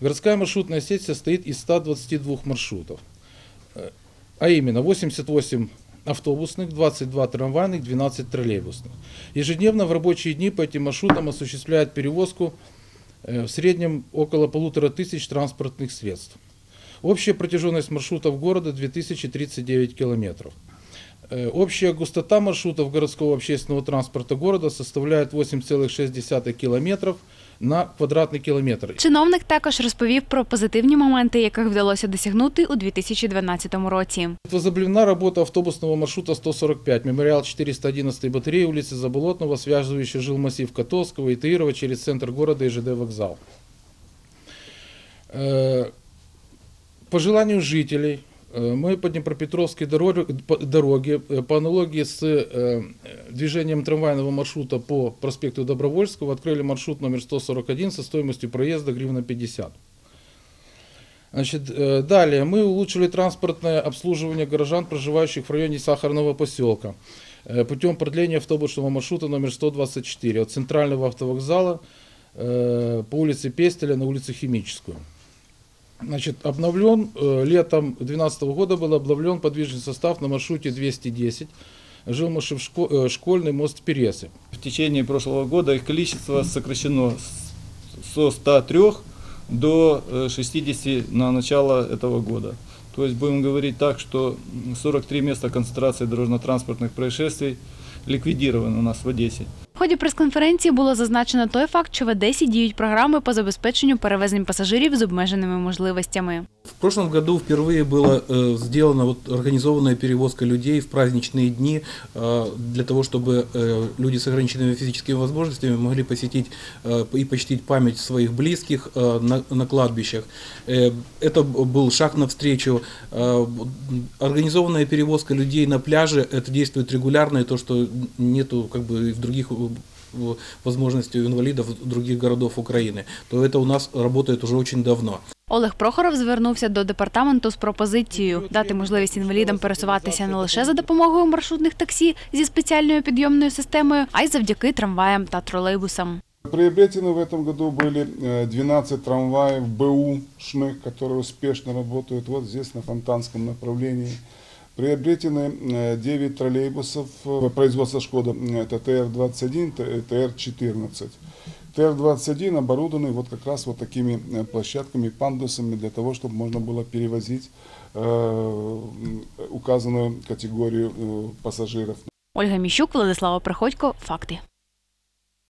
Городская маршрутная сеть состоит из 122 маршрутов, Э, а именно 88 автобусных, 22 трамвайных, 12 троллейбусных. Ежедневно в рабочие дни по этим маршрутам осуществляют перевозку э, в среднем около полутора тысяч транспортных средств. Общая протяженность маршрутов города 2039 километров. Э, Общая густота маршрутов городского общественного транспорта города составляет 8,6 километров на квадратний кілометр. Чиновник також розповів про позитивні моменти, яких вдалося досягнути у 2012 році. Возобновлена работа автобусного маршрута 145, мемориал 411 батареи, улицы Заболотного, связывающий жилмассив Котовского и Таирова через центр города и ЖД вокзал. Э, По желанию жителей э, Мы по Днепропетровской дороге, по- дороге э, по аналогии с э, движением трамвайного маршрута по проспекту Добровольского открыли маршрут номер 141 со стоимостью проезда гривна 50. Значит, э, далее мы улучшили транспортное обслуживание горожан, проживающих в районе Сахарного поселка, э, путем продления автобусного маршрута номер 124 от центрального автовокзала э, по улице Пестеля на улицу Химическую. Значит, обновлен, э, летом 2012 года был обновлен подвижный состав на маршруте 210, жилмашев э, школьный мост Пересы. В течение прошлого года их количество сокращено со 103 до э, 60 на начало этого года. То есть будем говорить так, что 43 места концентрации дорожно-транспортных происшествий ликвидированы у нас в Одессе. В ході прес-конференції було зазначено той факт, що в Одесі діють програми по забезпеченню перевезень пасажирів з обмеженими можливостями. В прошлом году впервые была э, сделана вот организованная перевозка людей в праздничные дни э, для того, чтобы э, люди с ограниченными физическими возможностями могли посетить э, и почтить память своих близких э, на, на кладбищах. Э, это б- был шаг навстречу. Э, организованная перевозка людей на пляже это действует регулярно, и то, что нету как бы и в других э, в- возможностей у инвалидов других городов Украины, то это у нас работает уже очень давно. Олег Прохоров звернувся до департаменту з пропозицією дати можливість інвалідам пересуватися не лише за допомогою маршрутних таксі зі спеціальною підйомною системою, а й завдяки трамваям та тролейбусам. Приобретены в этом году были э, 12 трамваев БУшных, которые успешно работают вот здесь, на Фонтанском направлении. Приобретены э, 9 троллейбусов э, производства Шкода, э, это ТР-21, Т- ТР-14. ТР-21 оборудованы вот как раз вот такими э, площадками, пандусами для того, чтобы можно было перевозить э, м, указанную категорию э, пассажиров. Ольга Міщук, Владислава Приходько. Факти.